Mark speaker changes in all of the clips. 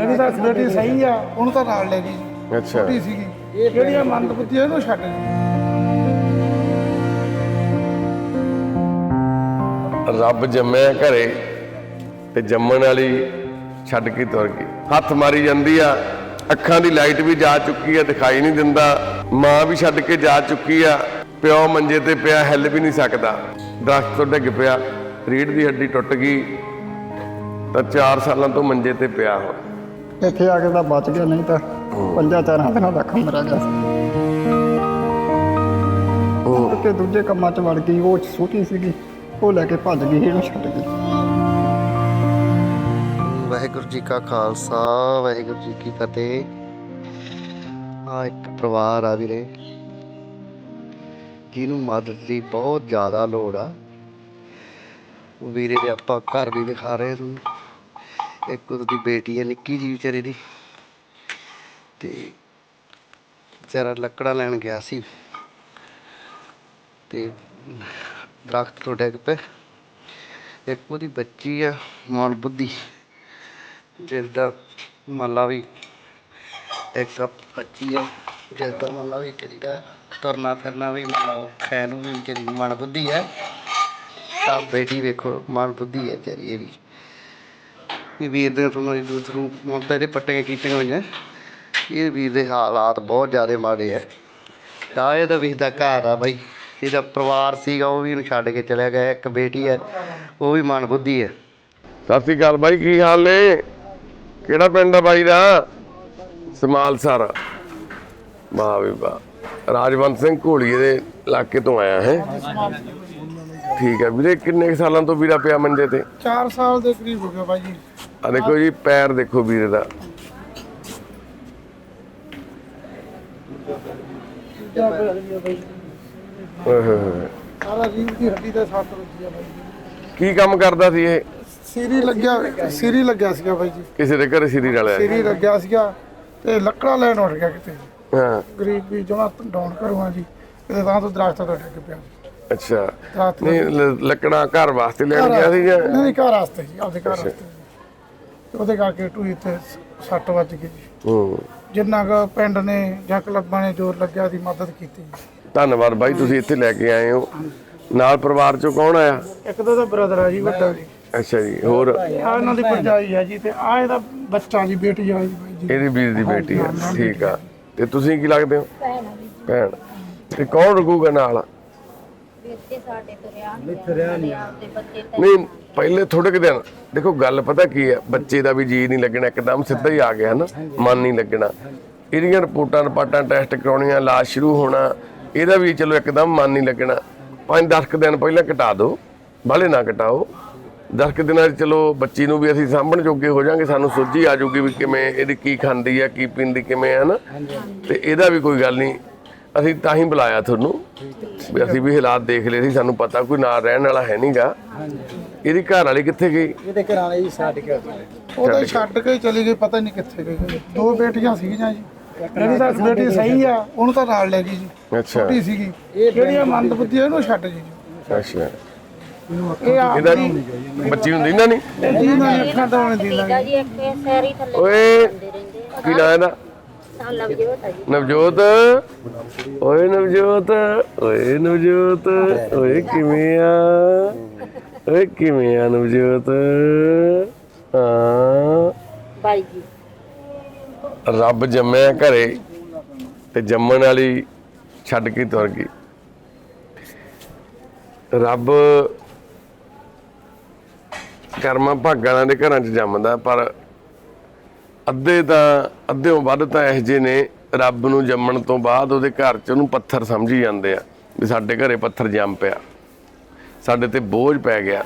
Speaker 1: ਇਹਦੀ ਤਾਂ ਬੇਟੀ ਸਹੀ ਆ ਉਹਨੂੰ ਤਾਂ ਨਾਲ ਲੈ ਗਈ।
Speaker 2: ਅੱਛਾ।
Speaker 1: ਛੋਟੀ ਸੀਗੀ। ਜਿਹੜੀ ਆ ਮੰਦ ਬੁੱਧੀ ਆ, ਇਹਨੂੰ ਛੱਡ ਗਈ
Speaker 2: ਰੱਬ ਜੰਮਿਆ ਘਰੇ ਤੇ ਜੰਮਣ ਵਾਲੀ ਛੱਡ ਕੇ ਤੁਰ ਗਈ। ਹੱਥ ਮਾਰੀ ਜਾਂਦੀ ਆ ਅੱਖਾਂ ਦੀ ਲਾਈਟ ਵੀ ਜਾ ਚੁੱਕੀ ਆ ਦਿਖਾਈ ਨਹੀਂ ਦਿੰਦਾ। ਮਾਂ ਵੀ ਛੱਡ ਕੇ ਜਾ ਚੁੱਕੀ ਆ ਪਿਓ ਮੰਜੇ ਤੇ ਪਿਆ ਹਿੱਲ ਵੀ ਨਹੀਂ ਸਕਦਾ। ਦਰਖਤ ਤੋਂ ਡਿੱਗ ਪਿਆ ਰੀੜ ਦੀ ਹੱਡੀ ਟੁੱਟ ਗਈ ਤਾਂ 4 ਸਾਲਾਂ ਤੋਂ ਮੰਜੇ ਤੇ ਪਿਆ ਹੁਣ।
Speaker 3: ਇੱਥੇ ਆ ਕੇ ਤਾਂ ਬਚ ਗਿਆ ਨਹੀਂ ਤਾਂ ਪੰਜਾਂ ਚਾਰਾਂ ਦਿਨਾਂ ਦਾ ਕੰਮ ਰਹਿ ਗਿਆ। ਉਹ ਕਿ ਦੂਜੇ ਕੰਮਾਂ 'ਚ ਵੜ ਗਈ ਉਹ ਛੋਟੀ ਸੀਗੀ ਉਹ ਲੈ ਕੇ ਭੱਜ ਗਈ ਇਹਨੂੰ ਛੱਡ ਗਈ
Speaker 4: ਵਾਹਿਗੁਰੂ ਜੀ ਕਾ ਖਾਲਸਾ ਵਾਹਿਗੁਰੂ ਜੀ ਕੀ ਫਤਿਹ। ਆ ਇੱਕ ਪਰਿਵਾਰ ਆ ਵੀਰੇ ਜਿਹਨੂੰ ਮਦਦ ਦੀ ਬਹੁਤ ਜ਼ਿਆਦਾ ਲੋੜ ਆ। ਉਹ ਵੀਰੇ ਦੇ ਆਪਾਂ ਘਰ ਵੀ ਦਿਖਾ ਰਹੇ ਨੂੰ ਇੱਕ ਉਹਦੀ ਬੇਟੀ ਹੈ ਨਿੱਕੀ ਜੀ ਵਿਚਾਰੀ ਦੀ। ਤੇ ਵਿਚਾਰਾ ਲੱਕੜਾ ਲੈਣ ਗਿਆ ਸੀ। ਤੇ ਦਰਖਤ ਤੋਂ ਡਿੱਗ ਪਏ। ਇੱਕ ਉਹਦੀ ਬੱਚੀ ਆ ਮਨ ਬੁੱਧੀ। ਜਿਸਦਾ ਮੱਲਾ ਵੀ ਇੱਕ ਬੱਚੀ ਆ, ਜਿਸਦਾ ਮੱਲਾ ਵੀ ਕਰੀਦਾ ਤੁਰਨਾ ਫਿਰਨਾ ਵੀ ਮੱਲਾ ਖੈਨ ਨੂੰ ਵੀ ਜਿਹੜੀ ਮਨ ਬੁੱਧੀ ਹੈ। ਤਾਂ ਬੇਟੀ ਵੇਖੋ ਮਨ ਬੁੱਧੀ ਹੈ ਤੇਰੀ ਇਹ ਵੀ। ਵੀਰ ਦੇ ਤੁਹਾਨੂੰ ਦੂਸਰੂ ਮੁੰਡੇ ਇਹਦੇ ਪੱਟੀਆਂ ਕੀਤੀਆਂ ਹੋਈਆਂ। ਇਹ ਵੀਰ ਦੇ ਹਾਲਾਤ ਬਹੁਤ ਜ਼ਿਆਦਾ ਮਾੜੇ ਆ। ਤਾਂ ਇਹਦਾ ਵੀਰ ਦਾ ਘਰ ਆ ਬਾਈ। ਇਹਦਾ ਪਰਿਵਾਰ ਸੀਗਾ ਉਹ ਵੀ ਇਹਨੂੰ ਛੱਡ ਕੇ ਚਲਿਆ ਗਿਆ। ਇੱਕ ਬੇਟੀ ਹੈ ਉਹ ਵੀ ਮਨ ਬੁੱਧੀ ਹੈ
Speaker 2: ਸਤਿ ਸ਼੍ਰੀ ਅਕਾਲ ਬਾਈ ਕੀ ਹਾਲ ਨੇ? ਕਿਹੜਾ ਪਿੰਡ ਆ ਬਾਈ ਦਾ? ਸਮਾਲਸਰ। ਵਾਹ ਵੀ ਵਾਹ। ਰਾਜਵੰਤ ਸਿੰਘ ਘੋਲੀਏ ਦੇ ਇਲਾਕੇ ਤੋਂ ਆਇਆ ਹੈ। ਠੀਕ ਹੈ ਵੀਰੇ ਕਿੰਨੇ ਸਾਲਾਂ ਤੋਂ ਵੀਰਾ ਪਿਆ ਮੰਜੇ ਤੇ?
Speaker 1: 4 ਸਾਲ ਦੇ ਕਰੀਬ ਹੋ ਗਿਆ ਬਾਈ ਜੀ।
Speaker 2: ਆ ਦੇਖੋ ਜੀ ਪੈਰ ਦੇਖੋ ਵੀਰੇ ਦਾ।
Speaker 1: ਸਾਰਾ ਹੱਡੀ ਬਾਈ
Speaker 2: ਕੀ ਕੰਮ ਕਰਦਾ ਸੀ ਇਹ?
Speaker 1: ਸੀਰੀ ਲੱਗਿਆ ਸੀਰੀ ਲੱਗਿਆ ਸੀਗਾ ਬਾਈ ਜੀ।
Speaker 2: ਕਿਸੇ ਦੇ ਘਰੇ ਸਿਰੀ ਰਲਿਆ
Speaker 1: ਸੀਰੀ ਲੱਗਿਆ ਸੀਗਾ ਤੇ ਲੱਕੜਾਂ ਲੈਣ ਉੱਠ ਗਿਆ ਕਿਤੇ
Speaker 2: ਹਾਂ।
Speaker 1: ਗਰੀਬ ਵੀ ਜਮਾ ਡਾਊਨ ਕਰੂਗਾ ਜੀ ਕਿਤੇ ਤਾਂ ਤੋਂ ਦਰਖਤ ਤੋਂ ਡਿੱਗ ਪਿਆ
Speaker 2: ਅੱਛਾ। ਨਹੀਂ ਲੱਕੜਾਂ ਘਰ ਵਾਸਤੇ ਲੈਣ ਗਿਆ ਸੀ ਜਾਂ
Speaker 1: ਨਹੀਂ ਨਹੀਂ ਘਰ ਵਾਸਤੇ ਜੀ ਆਪਦੇ ਘਰ ਵਾਸਤੇ। ਤੇ ਉਹਦੇ ਕਰਕੇ ਟੂਈ ਤੇ ਸੱਟ ਵੱਜ ਗਈ ਜੀ।
Speaker 2: ਹੂੰ।
Speaker 1: ਜਿੰਨਾ ਕੁ ਪਿੰਡ ਨੇ ਜਾਂ ਕਲੱਬਾਂ ਨੇ ਜ਼ੋਰ ਲੱਗਿਆ ਦੀ ਮਦਦ ਕੀਤੀ ਜੀ।
Speaker 2: ਧੰਨਵਾਦ ਬਾਈ ਤੁਸੀਂ ਇੱਥੇ ਲੈ ਕੇ ਆਏ ਹੋ। ਨਾਲ ਪਰਿਵਾਰ ਚੋਂ ਕੌਣ ਆਇਆ?
Speaker 1: ਇੱਕ ਤਾਂ ਉਹਦਾ ਬ੍ਰਦਰ ਆ ਜੀ ਵੱਡਾ ਜੀ।
Speaker 2: ਅੱਛਾ ਜੀ ਹੋਰ?
Speaker 1: ਆ ਇਹਨਾਂ ਦੀ ਭਰਜਾਈ ਆ ਜੀ ਤੇ ਆ ਇਹਦਾ ਬੱਚਾ ਜੀ ਬੇਟੀ ਆ ਜੀ ਬਾਈ ਜੀ।
Speaker 2: ਇਹਦੀ ਵੀਰ ਦੀ ਬੇਟੀ ਹੈ ਠੀਕ ਆ। ਤੇ ਤੁਸੀਂ ਕੀ ਲੱਗਦੇ ਹੋ? ਭੈਣ। ਤੇ ਕੌਣ ਰੁਕੂਗਾ ਨਾਲ?
Speaker 5: ਇੱਥੇ ਸਾਡੇ ਤੋਂ ਰਿਆ ਨਹੀਂ ਤੁਰਿਆ ਨਹੀਂ। ਆਪਦੇ ਬੱਚੇ ਤਾਂ
Speaker 2: ਨਹੀਂ ਪਹਿਲੇ ਥੋੜੇ ਕੁ ਦਿਨ ਦੇਖੋ ਗੱਲ ਪਤਾ ਕੀ ਹੈ ਬੱਚੇ ਦਾ ਵੀ ਜੀ ਨਹੀਂ ਲੱਗਣਾ ਇੱਕਦਮ ਸਿੱਧਾ ਹੀ ਆ ਗਿਆ ਨਾ ਮਨ ਨਹੀਂ ਲੱਗਣਾ। ਇਹਦੀਆਂ ਰਿਪੋਰਟਾਂ ਰਿਪਾਰਟਾਂ ਟੈਸਟ ਕਰਾਉਣੀਆਂ ਇਲਾਜ ਸ਼ੁਰੂ ਹੋਣਾ ਇਹਦਾ ਵੀ ਚਲੋ ਇੱਕਦਮ ਮਨ ਨਹੀਂ ਲੱਗਣਾ। ਪੰਜ 10 ਕੁ ਦਿਨ ਪਹਿਲਾਂ ਕਟਾ ਦਿਓ ਬਾਹਲੇ ਨਾ ਕਟਾਓ 10 ਕੁ ਦਿਨਾਂ 'ਚ ਚਲੋ ਬੱਚੀ ਨੂੰ ਵੀ ਅਸੀਂ ਸਾਂਭਣ ਜੋਗੇ ਹੋ ਜਾਾਂਗੇ ਸਾਨੂੰ ਸੋਝੀ ਆ ਜਾਊਗੀ ਵੀ ਕਿਵੇਂ ਇਹਦੀ ਕੀ ਖਾਂਦੀ ਆ ਕੀ ਪੀਂਦੀ ਕਿਵੇਂ ਆ ਨਾ ਤੇ ਇਹਦਾ ਵੀ ਕੋਈ ਗੱਲ ਨਹੀਂ। ਅਸੀਂ ਤਾਂ ਹੀ ਬੁਲਾਇਆ ਤੁਹਾਨੂੰ। ਵੀ ਅਸੀਂ ਵੀ ਹਾਲਾਤ ਦੇਖ ਲਏ ਸੀ ਸਾਨੂੰ ਪਤਾ ਕੋਈ ਨਾਲ ਰਹਿਣ ਵਾਲਾ ਹੈ ਨਹੀਂਗਾ ਇਹਦੀ ਘਰ ਵਾਲੀ ਕਿੱਥੇ ਗਈ?
Speaker 1: ਉਹਦੇ ਛੱਡ ਕੇ ਚਲੀ ਗਈ ਪਤਾ ਨਹੀਂ ਕਿੱਥੇ ਗਈ। ਦੋ ਬੇਟੀਆਂ ਸੀਗੀਆਂ ਜੀ। ਇਹਦੀ ਤਾਂ ਬੇਟੀ ਸਹੀ ਆ ਉਹਨੂੰ ਤਾਂ ਨਾਲ ਲੈ ਗਈ ਜੀ।
Speaker 2: ਅੱਛਾ।
Speaker 1: ਛੋਟੀ ਸੀਗੀ। ਜਿਹੜੀ ਮੰਦ ਬੁੱਧੀ ਇਹਨੂੰ ਛੱਡ ਗਈ ਜੀ।
Speaker 2: ਅੱਛਾ। ਇਹਦਾ ਬੱਚੀ ਹੁੰਦੀ ਨਾ ਨਹੀਂ?
Speaker 1: ਜੀ ਨਾਲ ਅੱਖਾਂ ਤੋਂ ਨਹੀਂ ਦੀ
Speaker 5: ਸੀਗਾ ਜੀ ਇੱਕ ਸੈਰੀ ਥੱਲੇ
Speaker 2: ਓਏ ਕੀ ਨਾਂ ਨਵਜੋਤ ਓਏ ਨਵਜੋਤ ਓਏ ਨਵਜੋਤ ਓਏ ਕਿਵੇਂ ਆ? ਓਏ ਕਿਵੇਂ ਆ ਨਵਜੋਤ?
Speaker 5: ਬਾਈ ਜੀ।
Speaker 2: ਰੱਬ ਜੰਮਿਆ ਘਰੇ ਤੇ ਜੰਮਣ ਵਾਲੀ ਛੱਡ ਕੇ ਤੁਰ ਗਈ। ਰੱਬ ਕਰਮਾਂ ਭਾਗਾਂ ਦੇ ਘਰਾਂ 'ਚ ਜੰਮਦਾ ਪਰ ਅੱਧੇ ਤਾਂ, ਅੱਧਿਓਂ ਵੱਧ ਤਾਂ ਇਹ ਜਿਹੇ ਨੇ, ਰੱਬ ਨੂੰ ਜੰਮਣ ਤੋਂ ਬਾਅਦ ਉਹਦੇ ਘਰ 'ਚ ਉਹਨੂੰ ਪੱਥਰ ਸਮਝੀ ਜਾਂਦੇ ਆ ਵੀ ਸਾਡੇ ਘਰੇ ਪੱਥਰ ਜੰਮ ਪਿਆ। ਸਾਡੇ ਤੇ ਬੋਝ ਪੈ ਗਿਆ।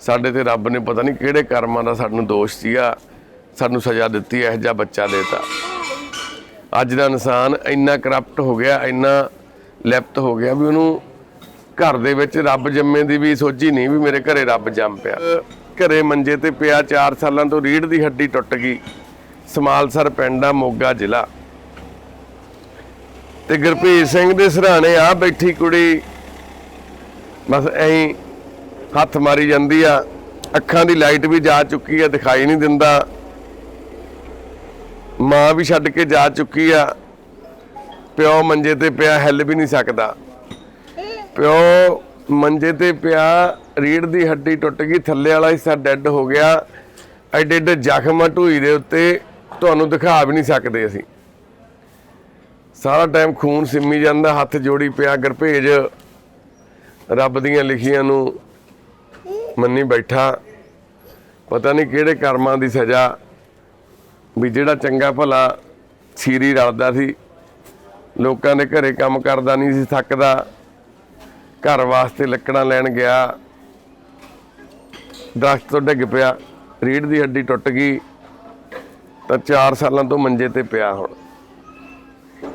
Speaker 2: ਸਾਡੇ ਤੇ ਰੱਬ ਨੇ ਪਤਾ ਨਹੀਂ ਕਿਹੜੇ ਕਰਮਾਂ ਦਾ ਸਾਨੂੰ ਦੋਸ਼ ਸੀਗਾ, ਸਾਨੂੰ ਸਜ਼ਾ ਦਿੱਤੀ, ਇਹ ਜਿਹਾ ਬੱਚਾ ਦੇਤਾ। ਅੱਜ ਦਾ ਇਨਸਾਨ ਇੰਨਾ ਕਰਪਟ ਹੋ ਗਿਆ, ਇੰਨਾ ਲਿਪਤ ਹੋ ਗਿਆ ਵੀ ਉਹਨੂੰ ਘਰ ਦੇ ਵਿੱਚ ਰੱਬ ਜੰਮੇ ਦੀ ਵੀ ਸੋਝੀ ਨਹੀਂ ਵੀ ਮੇਰੇ ਘਰੇ ਰੱਬ ਜੰਮ ਪਿਆ। ਘਰੇ ਮੰਜੇ ਤੇ ਪਿਆ 4 ਸਾਲਾਂ ਤੋਂ ਰੀੜ ਦੀ ਹੱਡੀ ਟੁੱਟ ਗਈ। ਸਮਾਲਸਰ ਪਿੰਡ ਆ, ਮੋਗਾ ਜ਼ਿਲ੍ਹਾ। ਤੇ ਗੁਰਪ੍ਰੀਤ ਸਿੰਘ ਦੇ ਸਰਾਣੇ ਆ, ਬੈਠੀ ਕੁੜੀ। ਬਸ ਐਂ ਹੱਥ ਮਾਰੀ ਜਾਂਦੀ ਆ। ਅੱਖਾਂ ਦੀ ਲਾਈਟ ਵੀ ਜਾ ਚੁੱਕੀ ਆ, ਦਿਖਾਈ ਨਹੀਂ ਦਿੰਦਾ। ਮਾਂ ਵੀ ਛੱਡ ਕੇ ਜਾ ਚੁੱਕੀ ਆ। ਪਿਓ ਮੰਜੇ ਤੇ ਪਿਆ, ਹਿੱਲ ਵੀ ਨਹੀਂ ਸਕਦਾ। ਪਿਓ ਮੰਜੇ ਤੇ ਪਿਆ ਰੀੜ ਦੀ ਹੱਡੀ ਟੁੱਟ ਗਈ, ਥੱਲੇ ਵਾਲਾ ਹਿੱਸਾ ਡੈੱਡ ਹੋ ਗਿਆ। ਐਡੇ ਐਡੇ ਜ਼ਖਮ ਆ ਢੂਈ ਦੇ ਉੱਤੇ। ਤੁਹਾਨੂੰ ਦਿਖਾ ਵੀ ਨਹੀਂ ਸਕਦੇ ਅਸੀਂ। ਸਾਰਾ ਟਾਈਮ ਖੂਨ ਸਿੰਮੀ ਜਾਂਦਾ, ਹੱਥ ਜੋੜੀ ਪਿਆ ਗਰਭੇਜ ਰੱਬ ਦੀਆਂ ਲਿਖੀਆਂ ਨੂੰ ਮੰਨੀ ਬੈਠਾ। ਪਤਾ ਨਹੀਂ ਕਿਹੜੇ ਕਰਮਾਂ ਦੀ ਸਜ਼ਾ। ਵੀ ਜਿਹੜਾ ਚੰਗਾ ਭਲਾ ਸੀਰੀ ਰਲਦਾ ਸੀ, ਲੋਕਾਂ ਦੇ ਘਰੇ ਕੰਮ ਕਰਦਾ ਨਹੀਂ ਸੀ, ਥੱਕਦਾ। ਘਰ ਵਾਸਤੇ ਲੱਕੜਾਂ ਲੈਣ ਗਿਆ। ਦਰਖਤ ਤੋਂ ਡਿੱਗ ਪਿਆ। ਰੀੜ ਦੀ ਹੱਡੀ ਟੁੱਟ ਗਈ। ਤਾਂ 4 ਸਾਲਾਂ ਤੋਂ ਮੰਜੇ ਤੇ ਪਿਆ ਹੁਣ।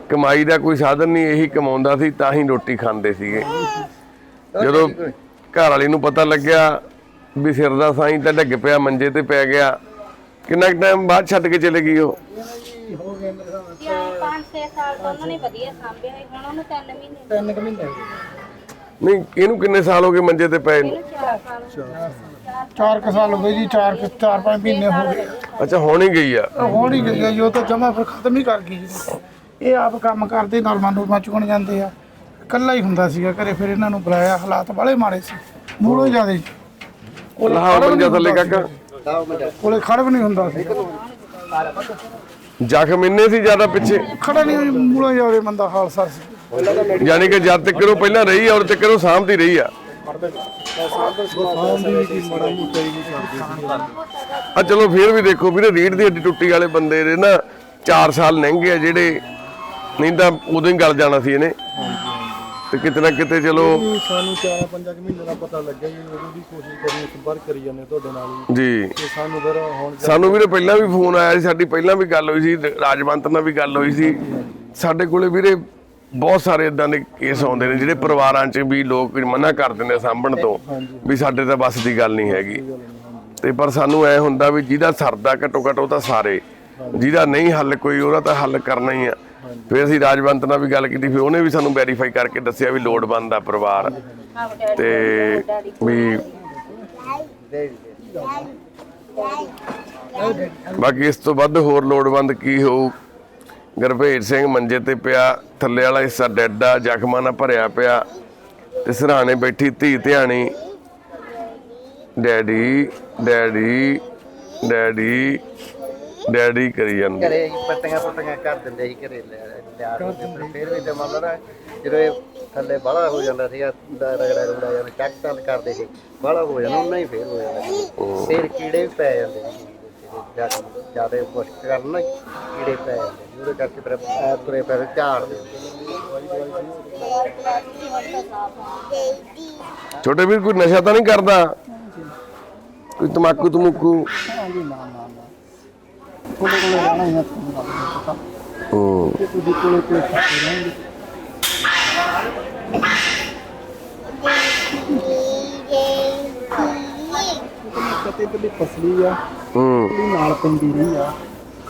Speaker 2: ਕਮਾਈ ਦਾ ਕੋਈ ਸਾਧਨ ਨਹੀਂ ਇਹੀ ਕਮਾਉਂਦਾ ਸੀ ਤਾਂ ਹੀ ਰੋਟੀ ਖਾਂਦੇ ਸੀਗੇ। ਜਦੋਂ ਘਰ ਵਾਲੀ ਨੂੰ ਪਤਾ ਲੱਗਿਆ ਵੀ ਸਿਰ ਦਾ ਸਾਈਂ ਤਾਂ ਡਿੱਗ ਪਿਆ ਮੰਜੇ ਤੇ ਪੈ ਗਿਆ ਕਿੰਨਾ ਟਾਈਮ ਬਾਅਦ ਛੱਡ ਕੇ ਚਲੇ ਗਈ ਉਹ?
Speaker 5: ਜਾਂ 5-6 ਸਾਲ ਤੋਂ ਉਹਨਾਂ ਨੇ ਵਧੀਆ ਸਾਂਭਿਆ ਹੈ ਹੁਣ ਉਹਨੂੰ 3 ਮਹੀਨੇ।
Speaker 2: ਨਹੀਂ ਇਹਨੂੰ ਕਿੰਨੇ ਸਾਲ ਹੋ ਗਏ ਮੰਜੇ ਤੇ ਪਏ ਨੂੰ?
Speaker 5: ਇਹਨੂੰ 4 ਸਾਲ
Speaker 1: 4 ਕੁ ਸਾਲ ਹੋ ਗਏ ਜੀ 4 4 5 ਮਹੀਨੇ ਹੋ ਗਏ।
Speaker 2: ਅੱਛਾ ਹੁਣ ਹੀ ਗਈ ਆ।
Speaker 1: ਉਹ ਹੋਣ ਹੀ ਗਈ ਆ ਜੀ ਉਹ ਤਾਂ ਜਮਾ ਫਿਰ ਖਤਮ ਹੀ ਕਰ ਗਈ ਜੀ। ਇਹ ਆਪ ਕੰਮ ਕਰਦੇ ਨਾਲ ਨੂਰਮਾ ਚੁਗਣ ਜਾਂਦੇ ਆ। ਇਕੱਲਾ ਹੀ ਹੁੰਦਾ ਸੀਗਾ ਘਰੇ ਫਿਰ ਇਹਨਾਂ ਨੂੰ ਬੁਲਾਇਆ ਹਾਲਾਤ ਬਾਲੇ ਮਾੜੇ ਸੀ। ਮੂਲੋਂ ਜ਼ਿਆਦੇ ਕੋਲੇ
Speaker 2: ਲਾਹ
Speaker 1: ਖੜ੍ਹ ਵੀ
Speaker 2: ਮੰਜਾ
Speaker 1: ਨਹੀਂ
Speaker 2: ਥੱਲੇ
Speaker 1: ਹੁੰਦਾ
Speaker 2: ਕਾਕਾ।
Speaker 1: ਸੀ। ਕੋਲੇ ਖੜ ਵੀ ਨਹੀਂ ਹੁੰਦਾ ਸੀ।
Speaker 2: ਜ਼ਖਮ ਇੰਨੇ ਸੀ ਜ਼ਿਆਦਾ ਪਿੱਛੇ।
Speaker 1: ਖੜਾ ਨਹੀਂ ਮੂਲੋਂ ਜ਼ਿਆਦੇ ਮੰਦਾ ਹਾਲ ਸਰ ਸੀ।
Speaker 2: ਯਾਨੀ ਕਿ ਜਦ ਤੱਕ ਉਹ ਪਹਿਲਾਂ ਰਹੀ ਆ ਔਰ ਤੱਕ ਉਹ ਸਾਂਭਦੀ ਰਹੀ ਆ। ਆ ਚਲੋ ਫੇਰ ਵੀ ਦੇਖੋ ਵੀਰੇ ਰੀੜ ਦੀ ਹੱਡੀ ਟੁੱਟੀ ਵਾਲੇ ਬੰਦੇ ਦੇ ਨਾ 4 ਸਾਲ ਲੰਘੇ ਆ ਜਿਹੜੇ ਨਹੀਂ ਤਾਂ ਉਦੋਂ ਹੀ ਗਲ ਜਾਣਾ ਸੀ ਇਹਨੇ। ਤੇ ਕਿਤੇ ਨਾ ਕਿਤੇ ਚਲੋ
Speaker 6: ਸਾਨੂੰ 4-5 ਮਹੀਨੇ ਦਾ ਪਤਾ ਲੱਗਿਆ ਜੀ ਉਦੋਂ ਦੀ ਕੋਸ਼ਿਸ਼ ਕਰੀ ਸੰਪਰਕ ਕਰੀ ਜਾਂਦੇ ਤੁਹਾਡੇ ਨਾਲ
Speaker 2: ਜੀ।
Speaker 6: ਤੇ ਸਾਨੂੰ ਫਿਰ ਹੁਣ
Speaker 2: ਸਾਨੂੰ ਵੀਰੇ ਪਹਿਲਾਂ ਵੀ ਫੋਨ ਆਇਆ ਸੀ ਸਾਡੀ ਪਹਿਲਾਂ ਵੀ ਗੱਲ ਹੋਈ ਸੀ ਰਾਜਵੰਤ ਨਾਲ ਵੀ ਗੱਲ ਹੋਈ ਸੀ। ਸਾਡੇ ਕੋਲੇ ਵੀਰੇ ਬਹੁਤ ਸਾਰੇ ਇਦਾਂ ਦੇ ਕੇਸ ਆਉਂਦੇ ਨੇ ਜਿਹੜੇ ਪਰਿਵਾਰਾਂ 'ਚ ਵੀ ਲੋਕ ਮਨਾ ਕਰ ਦਿੰਦੇ ਆ ਸਾਂਭਣ ਤੋਂ ਵੀ ਸਾਡੇ ਤਾਂ ਬਸ ਦੀ ਗੱਲ ਨਹੀਂ ਹੈਗੀ। ਤੇ ਪਰ ਸਾਨੂੰ ਐ ਹੁੰਦਾ ਵੀ ਜਿਹਦਾ ਸਰਦਾ ਘਟੋ ਘਟ ਉਹ ਤਾਂ ਸਾਰੇ ਜਿਹਦਾ ਨਹੀਂ ਹੱਲ ਕੋਈ ਉਹਦਾ ਤਾਂ ਹੱਲ ਕਰਨਾ ਹੀ ਆ। ਫਿਰ ਅਸੀਂ ਰਾਜਵੰਤ ਨਾਲ ਵੀ ਗੱਲ ਕੀਤੀ ਫਿਰ ਉਹਨੇ ਵੀ ਸਾਨੂੰ ਵੈਰੀਫਾਈ ਕਰਕੇ ਦੱਸਿਆ ਵੀ ਲੋੜਵੰਦ ਆ ਪਰਿਵਾਰ। ਤੇ ਵੀ ਬਾਕੀ ਇਸ ਤੋਂ ਵੱਧ ਹੋਰ ਲੋੜਵੰਦ ਕੀ ਹੋਊ? ਗੁਰਭੇਜ ਸਿੰਘ ਮੰਜੇ ਤੇ ਪਿਆ ਥੱਲੇ ਵਾਲਾ ਹਿੱਸਾ ਡੈਡ ਆ ਜ਼ਖਮਾਂ ਨਾਲ ਭਰਿਆ ਪਿਆ ਤੇ ਸਰਾਣੇ ਬੈਠੀ ਧੀ ਧਿਆਣੀ। ਡੈਡੀ ਡੈਡੀ ਡੈਡੀ ਡੈਡੀ ਕਰੀ ਜਾਂਦੇ।
Speaker 4: ਘਰੇ ਪੱਟੀਆਂ ਪੁੱਟੀਆਂ ਕਰ ਦਿੰਦੇ ਸੀ ਘਰੇ ਲਿਆ ਫਿਰ ਵੀ ਤੇ ਮੰਨ ਲਾ ਨਾ ਜਦੋਂ ਇਹ ਥੱਲੇ ਬਾਹਲਾ ਹੋ ਜਾਂਦਾ ਸੀ ਰਗੜਾ ਰਗੜਾ ਜਾਂਦਾ ਚੱਕ ਕਰਦੇ ਸੀ ਬਾਹਲਾ ਹੋ ਜਾਂਦਾ ਉਹਨਾਂ ਹੀ ਫੇਰ ਹੋ ਜਾਂਦਾ। ਫਿਰ ਕੀੜੇ ਵੀ ਪੈ ਜਾਂਦੇ ਸੀ। ਜ਼ਿਆਦਾ ਮੁਸ਼ਕ ਕਰਨ ਨਾ ਕੀੜੇ ਪੈ ਜਾਂਦੇ। ਉਹਦੇ ਕਰਕੇ ਫਿਰ ਪੈਰ ਤੁਰੇ ਪੈਰ ਝਾੜਦੇ
Speaker 2: ਛੋਟੇ ਵੀਰ ਕੋਈ ਨਸ਼ਾ ਤਾਂ ਨਹੀਂ ਕਰਦਾ? ਕੋਈ ਤਮਾਕੂ ਤਮੂਕੂ?
Speaker 3: ਹਾਂਜੀ ਨਾ ਨਾ ਨਾ। ਕੋਲੇ ਕੋਲੇ ਰਹਿਣਾ ਹੀ ਨਾ ਤੁਹਾਨੂੰ ਲੱਗ ਪਤਾ।
Speaker 2: ਹੂੰ।
Speaker 3: ਕਿ ਤੁਸੀਂ ਕੋਲੇ ਕੋਲੇ ਖਾਤੇ ਰਹਿਣਗੇ ਕਤੇ ਤੇ ਫਸਲੀ ਆ
Speaker 2: ਹੂੰ।
Speaker 3: ਇਹ ਨਾਲ ਪੈਂਦੀ ਰਹੀ ਆ।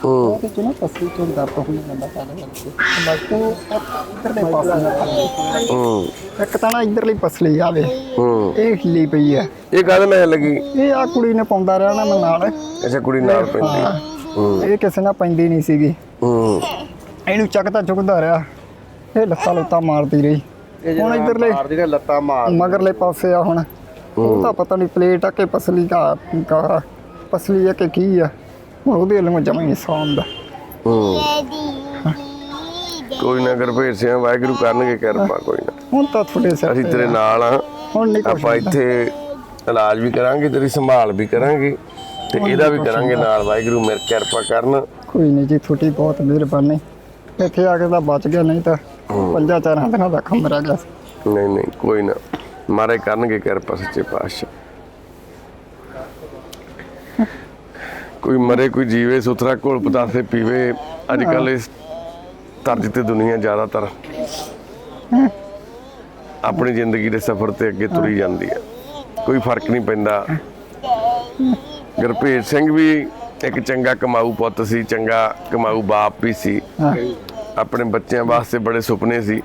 Speaker 2: ਹੂੰ।
Speaker 3: ਉਹਦੇ ਚ ਨਾ ਫਸਲੀ ਚੋਂ ਦਰਦ ਹੋ ਜਾਂਦਾ ਸਾਡੇ ਕਰਕੇ। ਮਜ਼ਦੂ ਇਧਰਲੇ ਪਾਸੇ ਨਾ ਖਾਂਦੇ।
Speaker 2: ਹੂੰ।
Speaker 3: ਇੱਕ ਤਾਂ ਨਾ ਇਧਰਲੀ ਫਸਲੀ ਆਵੇ
Speaker 2: ਹੂੰ।
Speaker 3: ਇਹ ਹਿੱਲੀ ਪਈ ਆ।
Speaker 2: ਇਹ ਕਾਹਦੇ ਨਾਲ ਲੱਗੀ
Speaker 3: ਇਹ ਆ ਕੁੜੀ ਨੇ ਪਾਉਂਦਾ ਰਿਹਾ ਨਾ ਮੈਂ ਨਾਲ।
Speaker 2: ਅੱਛਾ ਕੁੜੀ ਨਾਲ ਪੈਂਦੀ। ਹੂੰ।
Speaker 3: ਇਹ ਕਿਸੇ ਨਾਲ ਪੈਂਦੀ ਨਹੀਂ ਸੀਗੀ।
Speaker 2: ਹੂੰ।
Speaker 3: ਇਹਨੂੰ ਚੱਕਦਾ ਚੁੱਕਦਾ ਰਿਹਾ। ਇਹ ਲੱਤਾਂ ਲੁੱਤਾਂ ਮਾਰਦੀ ਰਹੀ।
Speaker 4: ਇਹ
Speaker 3: ਹੁਣ ਇਧਰਲੇ
Speaker 4: ਮਾਰਦੀ ਨੇ ਲੱਤਾਂ ਮਾਰ
Speaker 3: ਮਗਰਲੇ ਪਾਸੇ ਆ ਹੁਣ। ਉਹ ਤਾਂ ਪਤਾ ਨਹੀਂ ਪਲੇਟ ਆ ਕਿ ਪਸਲੀ ਦਾ ਕਾ ਪਸਲੀ ਆ ਕਿ ਕੀ ਆ? ਹੁਣ ਉਹਦੇ ਵੱਲੋਂ ਜਮਾ ਹੀ ਨਹੀਂ ਸੌਂਦਾ
Speaker 2: ਕੋਈ ਨਾ ਗੁਰਭੇਜ ਸਿੰਘ ਵਾਹਿਗੁਰੂ ਕਰਨਗੇ ਕਿਰਪਾ ਕੋਈ ਨਾ।
Speaker 3: ਹੁਣ ਤਾਂ ਤੁਹਾਡੇ ਸਿਰ
Speaker 2: ਅਸੀਂ
Speaker 3: ਤੇ
Speaker 2: ਤੇਰੇ। ਨਾਲ ਆ।
Speaker 3: ਹੁਣ ਨਹੀਂ ਕੁਛ
Speaker 2: ਆਪਾਂ ਇੱਥੇ ਇਲਾਜ ਵੀ ਕਰਾਂਗੇ ਤੇਰੀ ਸੰਭਾਲ ਵੀ ਕਰਾਂਗੇ ਤੇ ਇਹਦਾ ਵੀ ਕਰਾਂਗੇ ਨਾਲ ਵਾਹਿਗੁਰੂ ਮੇਰੇ ਕਿਰਪਾ ਕਰਨ।
Speaker 3: ਕੋਈ ਨਹੀਂ ਜੀ ਤੁਹਾਡੀ ਬਹੁਤ ਮਿਹਰਬਾਨੀ। ਇੱਥੇ ਆ ਕੇ ਤਾਂ ਬਚ ਗਿਆ ਨਹੀਂ ਤਾਂ ਪੰਜਾਂ ਚਾਰਾਂ ਦਿਨਾਂ ਦਾ ਖੰਮ ਰਹਿ ਗਿਆ। ਸੀ।
Speaker 2: ਨਹੀਂ ਨਹੀਂ ਕੋਈ ਨਾ। ਮਾਰੇ ਕਰਨਗੇ ਕਿਰਪਾ ਸੱਚੇ ਪਾਤਸ਼ਾਹ। ਕੋਈ ਮਰੇ ਕੋਈ ਜੀਵੇ ਸੁਥਰਾ ਘੋਲ ਪਤਾਸੇ ਪੀਵੇ ਅੱਜ ਕੱਲ ਇਸ ਤਰਜ ਤੇ ਦੁਨੀਆ ਜ਼ਿਆਦਾਤਰ ਆਪਣੀ ਜ਼ਿੰਦਗੀ ਦੇ ਸਫ਼ਰ ਤੇ ਅੱਗੇ ਤੁਰੀ ਜਾਂਦੀ ਹੈ। ਕੋਈ ਫ਼ਰਕ ਨਹੀਂ ਪੈਂਦਾ। ਗੁਰਭੇਜ ਸਿੰਘ ਵੀ ਇੱਕ ਚੰਗਾ ਕਮਾਊ ਪੁੱਤ ਸੀ ਚੰਗਾ ਕਮਾਊ ਬਾਪ ਵੀ ਸੀ। ਆਪਣੇ ਬੱਚਿਆਂ ਵਾਸਤੇ ਬੜੇ ਸੁਪਨੇ ਸੀ।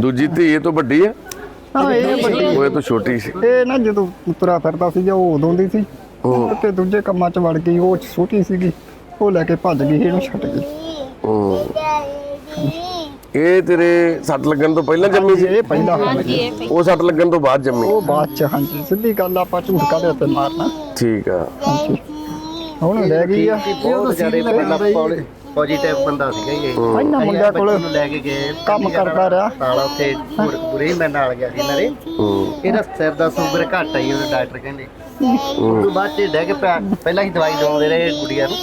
Speaker 2: ਦੂਜੀ ਧੀ ਇਹ ਤੋਂ ਵੱਡੀ ਹੈ।
Speaker 3: ਹਾਂ ਇਹ ਵੱਡੀ
Speaker 2: ਉਹ ਇਹ ਤੋਂ ਛੋਟੀ ਸੀ।
Speaker 3: ਇਹ ਨਾ ਜਦੋਂ ਤੁਰਾ ਫਿਰਦਾ ਸੀ ਉਹ ਉਦੋਂ ਦੀ ਸੀ ਮੁੜ ਕੇ ਦੂਜੇ ਕੰਮਾਂ 'ਚ ਵੜ ਗਈ ਉਹ ਛੋਟੀ ਸੀਗੀ ਉਹ ਲੈ ਕੇ ਭੱਜ ਗਈ ਇਹਨੂੰ ਛੱਡ ਗਈ।
Speaker 2: ਇਹ ਤੇਰੇ ਸੱਟ ਲੱਗਣ ਤੋਂ ਪਹਿਲਾਂ ਜੰਮੀ ਸੀ?
Speaker 3: ਇਹ ਪਹਿਲਾਂ
Speaker 5: ਹਾਂਜੀ ਇਹ ਪਈ
Speaker 2: ਉਹ ਸੱਟ ਲੱਗਣ ਤੋਂ ਬਾਅਦ ਜੰਮੀ?
Speaker 3: ਉਹ ਬਾਅਦ ਚ ਹਾਂਜੀ ਸਿੱਧੀ ਗੱਲ ਆਪਾਂ ਝੂਠ ਕਾਹਦੇ ਤੇ ਮਾਰਨਾ?
Speaker 2: ਠੀਕ ਆ।
Speaker 3: ਹੁਣ ਲੈ ਗਈ ਆ।
Speaker 4: ਬਹੁਤ ਜ਼ਿਆਦਾ ਪਹਿਲਾਂ ਪੋਜ਼ਿਟਿਵ ਬੰਦਾ ਸੀਗਾ ਜੀ ਇਹ।
Speaker 3: ਇਹਨਾਂ ਮੁੰਡਿਆਂ ਕੋਲ
Speaker 4: ਨੂੰ ਲੈ ਕੇ ਗਏ।
Speaker 3: ਕੰਮ ਕਰਦਾ ਰਿਹਾ।
Speaker 4: ਨਾਲ ਉੱਥੇ ਬੁਰੇ ਮੈਂ ਨਾਲ ਗਿਆ ਸੀ ਇਹਨਾਂ ਦੇ।
Speaker 2: ਹੂੰ।
Speaker 4: ਇਹਦਾ ਸਿਰ ਦਾ ਸ਼ੂਗਰ ਘੱਟ ਆਈ ਉਹਦੇ ਡਾਕਟਰ ਕਹਿੰਦੇ। ਉਸ ਤੋਂ ਬਾਅਦ ਚ ਡੈਗ ਪਿਆ। ਪਹਿਲਾਂ ਹੀ ਦਵਾਈ ਦਵਾਉਂਦੇ ਰਹੇ ਗੁੜੀਆ ਨੂੰ।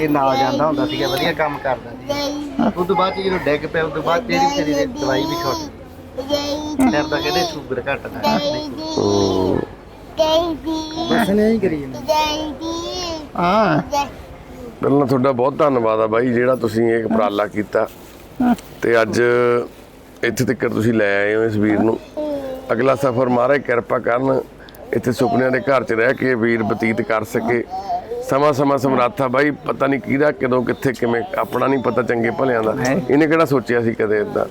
Speaker 4: ਇਹ ਨਾਲ ਜਾਂਦਾ ਹੁੰਦਾ ਸੀਗਾ ਵਧੀਆ ਕੰਮ ਕਰਦਾ ਸੀ ਉਸ ਤੋਂ ਬਾਅਦ ਚ ਜਦੋਂ ਡੈਗ ਪਿਆ ਉਸ ਤੋਂ ਬਾਅਦ ਤੇਰੀ ਵਿਚਾਰੀ ਦੀ ਦਵਾਈ ਵੀ ਛੁੱਟ ਗਈ। ਸਿਰ ਦਾ ਕਹਿੰਦੇ ਸ਼ੂਗਰ ਘੱਟ ਦਾ
Speaker 2: ਹੂੰ।
Speaker 4: ਬਸ ਨੇ ਹੀ ਕਰੀ
Speaker 3: ਹਾਂ।
Speaker 2: ਪਹਿਲਾਂ ਤੁਹਾਡਾ ਬਹੁਤ ਧੰਨਵਾਦ ਆ ਬਾਈ ਜਿਹੜਾ ਤੁਸੀਂ ਇਹ ਉਪਰਾਲਾ ਕੀਤਾ। ਤੇ ਅੱਜ ਇੱਥੇ ਤੱਕ ਤੁਸੀਂ ਲੈ ਆਏ ਹੋ ਇਸ ਵੀਰ ਨੂੰ। ਅਗਲਾ ਸਫ਼ਰ ਮਹਾਰਾਜ ਕਿਰਪਾ ਕਰਨ ਇੱਥੇ ਸੁਪਨਿਆਂ ਦੇ ਘਰ 'ਚ ਰਹਿ ਕੇ ਵੀਰ ਬਤੀਤ ਕਰ ਸਕੇ। ਸਮਾਂ ਸਮਾਂ ਸਮਰਾਥਾ ਬਾਈ ਪਤਾ ਨਹੀਂ ਕਿਹਦਾ ਕਦੋਂ ਕਿੱਥੇ ਕਿਵੇਂ ਆਪਣਾ ਨਹੀਂ ਪਤਾ ਚੰਗੇ ਭਲਿਆਂ ਦਾ। ਇਹਨੇ ਕਿਹੜਾ ਸੋਚਿਆ ਸੀ ਕਦੇ ਇਦਾਂ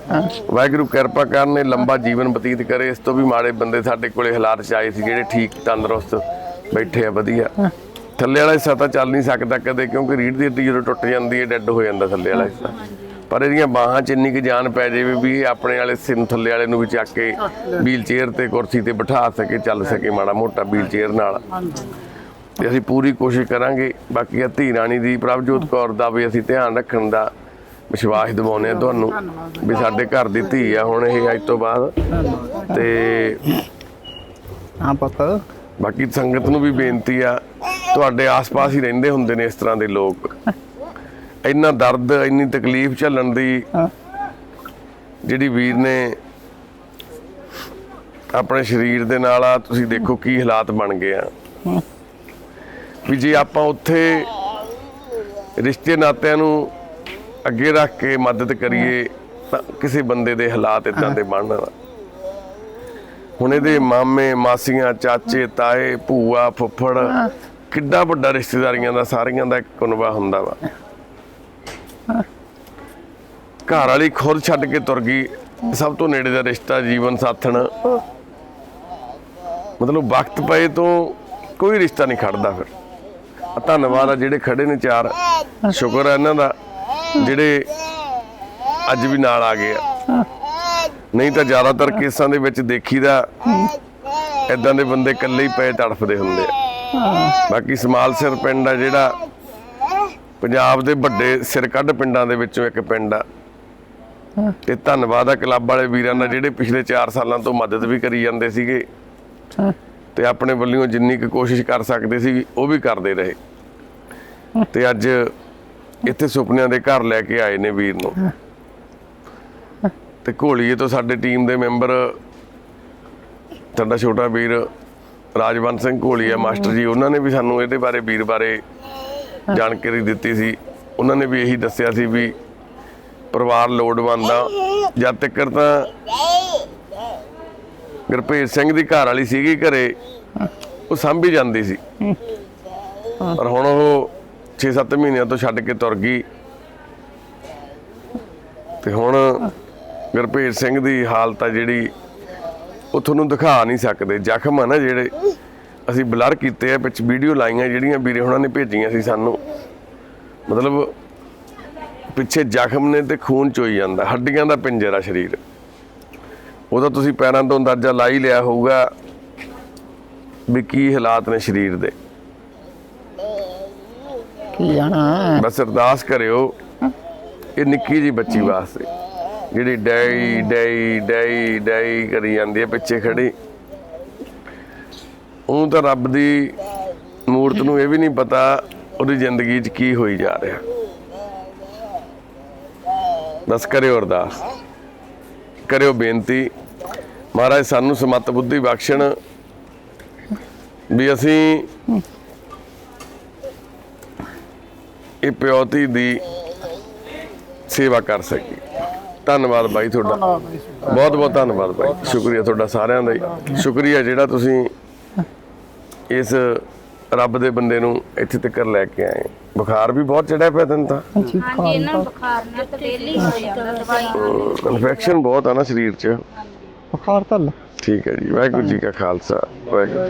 Speaker 2: ਵਾਹਿਗੁਰੂ ਕਿਰਪਾ ਕਰਨ ਇਹ ਲੰਬਾ ਜੀਵਨ ਬਤੀਤ ਕਰੇ। ਇਸ ਤੋਂ ਵੀ ਮਾੜੇ ਬੰਦੇ ਸਾਡੇ ਕੋਲੇ ਹਾਲਾਤ 'ਚ ਆਏ ਸੀ ਜਿਹੜੇ ਠੀਕ ਤੰਦਰੁਸਤ ਬੈਠੇ ਆ ਵਧੀਆ। ਥੱਲੇ ਵਾਲਾ ਹਿੱਸਾ ਤਾਂ ਚੱਲ ਨਹੀਂ ਸਕਦਾ ਕਦੇ ਕਿਉਂਕਿ ਰੀੜ ਦੀ ਹੱਡੀ ਜਦੋਂ ਟੁੱਟ ਜਾਂਦੀ ਹੈ ਡੈੱਡ ਹੋ ਜਾਂਦਾ ਥੱਲੇ ਵਾਲਾ ਹਿੱਸਾ। ਪਰ ਇਹਦੀਆਂ ਬਾਹਾਂ 'ਚ ਇੰਨੀ ਕੁ ਜਾਨ ਪੈ ਜਾਵੇ ਵੀ ਇਹ ਆਪਣੇ ਵਾਲੇ ਸਿਰ ਥੱਲੇ ਵਾਲੇ ਨੂੰ ਵੀ ਚੱਕ ਕੇ ਵੀਲ ਚੇਅਰ ਤੇ ਕੁਰਸੀ ਤੇ ਬਿਠਾ ਸਕੇ ਚੱਲ ਸਕੇ ਮਾੜਾ ਮੋਟਾ ਵੀਲ ਚੇਅਰ ਨਾਲ। ਤੇ ਅਸੀਂ ਪੂਰੀ ਕੋਸ਼ਿਸ਼ ਕਰਾਂਗੇ। ਬਾਕੀ ਆ ਧੀ ਰਾਣੀ ਦੀ ਪ੍ਰਭਜੋਤ ਕੌਰ ਦਾ ਵੀ ਅਸੀਂ ਧਿਆਨ ਰੱਖਣ ਦਾ ਵਿਸ਼ਵਾਸ ਦਿਵਾਉਂਦੇ ਆ ਤੁਹਾਨੂੰ ਵੀ ਸਾਡੇ ਘਰ ਦੀ ਧੀ ਆ ਹੁਣ ਇਹ ਅੱਜ ਤੋਂ ਬਾਅਦ। ਤੇ
Speaker 3: ਹਾਂ ਪੁੱਤ।
Speaker 2: ਬਾਕੀ ਸੰਗਤ ਨੂੰ ਵੀ ਬੇਨਤੀ ਆ ਤੁਹਾਡੇ ਆਸ-ਪਾਸ ਹੀ ਰਹਿੰਦੇ ਹੁੰਦੇ ਨੇ ਇਸ ਤਰ੍ਹਾਂ ਦੇ ਲੋਕ। ਇੰਨਾ ਦਰਦ ਇੰਨੀ ਤਕਲੀਫ ਝੱਲਣ ਦੀ। ਜਿਹੜੀ ਵੀਰ ਨੇ ਆਪਣੇ ਸਰੀਰ ਦੇ ਨਾਲ ਆ ਤੁਸੀਂ ਦੇਖੋ ਕੀ ਹਾਲਾਤ ਬਣ ਗਏ ਆ। ਵੀ ਜੇ ਆਪਾਂ ਉੱਥੇ ਰਿਸ਼ਤੇ ਨਾਤਿਆਂ ਨੂੰ ਅੱਗੇ ਰੱਖ ਕੇ ਮਦਦ ਕਰੀਏ ਤਾਂ ਕਿਸੇ ਬੰਦੇ ਦੇ ਹਾਲਾਤ ਇਦਾਂ ਦੇ ਬਣਨ ਹੁਣ ਇਹਦੇ ਮਾਮੇ ਮਾਸੀਆਂ ਚਾਚੇ ਤਾਏ ਭੂਆ ਫੁੱਫੜ ਕਿੱਡਾ ਵੱਡਾ ਰਿਸ਼ਤੇਦਾਰੀਆਂ ਦਾ, ਸਾਰੀਆਂ ਦਾ ਇੱਕ ਕੁਨਬਾ ਹੁੰਦਾ ਵਾ। ਘਰ ਵਾਲੀ ਖੁਦ ਛੱਡ ਕੇ ਤੁਰ ਗਈ, ਸਭ ਤੋਂ ਨੇੜੇ ਦਾ ਰਿਸ਼ਤਾ ਜੀਵਨ ਸਾਥਣ। ਮਤਲਬ ਵਕਤ ਪਏ ਤੋਂ ਕੋਈ ਰਿਸ਼ਤਾ ਨਹੀਂ ਖੜਦਾ ਫਿਰ। ਧੰਨਵਾਦ ਆ ਜਿਹੜੇ ਖੜੇ ਨੇ ਚਾਰ। ਸ਼ੁਕਰ ਆ ਇਹਨਾਂ ਦਾ, ਜਿਹੜੇ ਅੱਜ ਵੀ ਨਾਲ ਆ ਗਏ ਆ। ਨਹੀਂ ਤਾਂ ਜ਼ਿਆਦਾਤਰ ਕੇਸਾਂ ਦੇ ਵਿੱਚ ਦੇਖੀਦਾ, ਇਦਾਂ ਦੇ ਬੰਦੇ ਇਕੱਲੇ ਹੀ ਪਏ ਤੜਫਦੇ ਹੁੰਦੇ ਆ। ਬਾਕੀ ਸਮਾਲ ਸਿਰ ਪਿੰਡ ਆ ਜਿਹੜਾ ਪੰਜਾਬ ਦੇ ਵੱਡੇ ਸਿਰ ਕੱਢ ਪਿੰਡਾਂ ਦੇ ਵਿੱਚੋਂ ਇੱਕ ਪਿੰਡ ਆ। ਤੇ ਧੰਨਵਾਦ ਆ ਕਲੱਬ ਵਾਲੇ ਵੀਰਾਂ ਦਾ ਜਿਹੜੇ ਪਿਛਲੇ 4 ਸਾਲਾਂ ਤੋਂ ਮਦਦ ਵੀ ਕਰੀ ਜਾਂਦੇ ਸੀਗੇ। ਤੇ ਆਪਣੇ ਵੱਲੋਂ ਜਿੰਨੀ ਕੁ ਕੋਸ਼ਿਸ਼ ਕਰ ਸਕਦੇ ਸੀ ਉਹ ਵੀ ਕਰਦੇ ਰਹੇ। ਤੇ ਅੱਜ ਇੱਥੇ ਸੁਪਨਿਆਂ ਦੇ ਘਰ ਲੈ ਕੇ ਆਏ ਨੇ ਵੀਰ ਨੂੰ। ਤੇ ਘੋਲੀਏ ਤੋਂ ਸਾਡੇ ਟੀਮ ਦੇ ਮੈਂਬਰ ਸਾਡਾ ਛੋਟਾ ਵੀਰ ਰਾਜਵੰਤ ਸਿੰਘ ਘੋਲੀਆ ਮਾਸਟਰ ਜੀ ਉਹਨਾਂ ਨੇ ਵੀ ਸਾਨੂੰ ਇਹਦੇ ਬਾਰੇ ਵੀਰ ਬਾਰੇ ਜਾਣਕਾਰੀ ਦਿੱਤੀ ਸੀ। ਉਹਨਾਂ ਨੇ ਵੀ ਇਹੀ ਦੱਸਿਆ ਸੀ ਵੀ ਪਰਿਵਾਰ ਲੋੜਵੰਦ ਆ। ਜਦ ਤੱਕ ਤਾਂ ਗੁਰਭੇਜ ਸਿੰਘ ਦੀ ਘਰ ਵਾਲੀ ਸੀਗੀ ਘਰੇ ਉਹ ਸੰਭੀ ਜਾਂਦੀ ਸੀ। ਪਰ ਹੁਣ ਉਹ 6-7 ਮਹੀਨਿਆਂ ਤੋਂ ਛੱਡ ਕੇ ਤੁਰ ਗਈ। ਤੇ ਹੁਣ ਗੁਰਭੇਜ ਸਿੰਘ ਦੀ ਹਾਲਤ ਆ ਜਿਹੜੀ ਉਹ ਤੁਹਾਨੂੰ ਦਿਖਾ ਨਹੀਂ ਸਕਦੇ। ਜ਼ਖਮ ਆ ਨਾ ਜਿਹੜੇ ਅਸੀਂ ਬਲਰ ਕੀਤੇ ਆ ਵਿੱਚ ਵੀਡੀਓ ਲਾਈਆਂ ਜਿਹੜੀਆਂ ਵੀਰੇ ਹੁਣਾਂ ਨੇ ਭੇਜੀਆਂ ਸੀ ਸਾਨੂੰ। ਮਤਲਬ ਪਿੱਛੇ ਜ਼ਖਮ ਨੇ ਤੇ ਖੂਨ ਚੋਈ ਜਾਂਦਾ ਹੱਡੀਆਂ ਦਾ ਪਿੰਜਰਾ ਸਰੀਰ। ਉਹਦਾ ਤੁਸੀਂ ਪੈਰਾਂ ਤੋਂ ਅੰਦਾਜ਼ਾ ਲਾ ਹੀ ਲਿਆ ਹੋਊਗਾ ਵੀ ਕੀ ਹਾਲਾਤ ਨੇ ਸਰੀਰ ਦੇ।
Speaker 3: ਕੀ ਆਣਾ
Speaker 2: ਬਸ ਅਰਦਾਸ ਕਰਿਓ ਇਹ ਨਿੱਕੀ ਜੀ ਬੱਚੀ ਵਾਸਤੇ। ਜਿਹੜੀ ਡੈ ਡੈਈ ਡੈਈ ਡੈਈ ਕਰੀ ਜਾਂਦੀ ਹੈ ਪਿੱਛੇ ਖੜੀ। ਉਹ ਤਾਂ ਰੱਬ ਦੀ ਮੂਰਤ ਨੂੰ ਇਹ ਵੀ ਨਹੀਂ ਪਤਾ ਉਹਦੀ ਜ਼ਿੰਦਗੀ 'ਚ ਕੀ ਹੋਈ ਜਾ ਰਿਹਾ। ਬਸ ਕਰਿਓ ਅਰਦਾਸ। ਕਰਿਓ ਬੇਨਤੀ। ਮਹਾਰਾਜ, ਸਾਨੂੰ ਸਮਤ ਬੁੱਧੀ ਬਖਸ਼ਣ ਵੀ ਅਸੀਂ ਇਹ ਪਿਓਤੀ ਦੀ ਸੇਵਾ ਕਰ ਸਕੀਏ। ਧੰਨਵਾਦ ਬਾਈ ਤੁਹਾਡਾ। ਬਹੁਤ ਬਹੁਤ ਧੰਨਵਾਦ ਬਾਈ। ਸ਼ੁਕਰੀਆ ਤੁਹਾਡਾ ਸਾਰਿਆਂ ਦਾ ਹੀ। ਸ਼ੁਕਰੀਆ ਜਿਹੜਾ ਤੁਸੀਂ ਇਸ ਰੱਬ ਦੇ ਬੰਦੇ ਨੂੰ ਇੱਥੇ ਤੱਕ ਲੈ ਕੇ ਆਏ। ਬੁਖਾਰ ਵੀ ਬਹੁਤ ਚੜਿਆ ਪਿਆ ਤੈਨੂੰ ਤਾਂ।
Speaker 5: ਹਾਂਜੀ ਇਹਨਾਂ ਨੂੰ ਬੁਖਾਰ ਨਾਲ ਤਾਂ ਡੇਲੀ ਹੋ ਜਾਂਦਾ ਦਵਾਈ
Speaker 2: ਇਨਫੈਕਸ਼ਨ ਬਹੁਤ ਆ ਨਾ ਸਰੀਰ 'ਚ।
Speaker 3: ਬੁਖਾਰ ਤਾਂ
Speaker 2: ਠੀਕ ਹੈ ਜੀ ਵਾਹਿਗੁਰੂ ਜੀ ਕਾ ਖਾਲਸਾ ਵਾਹਿਗੁਰੂ।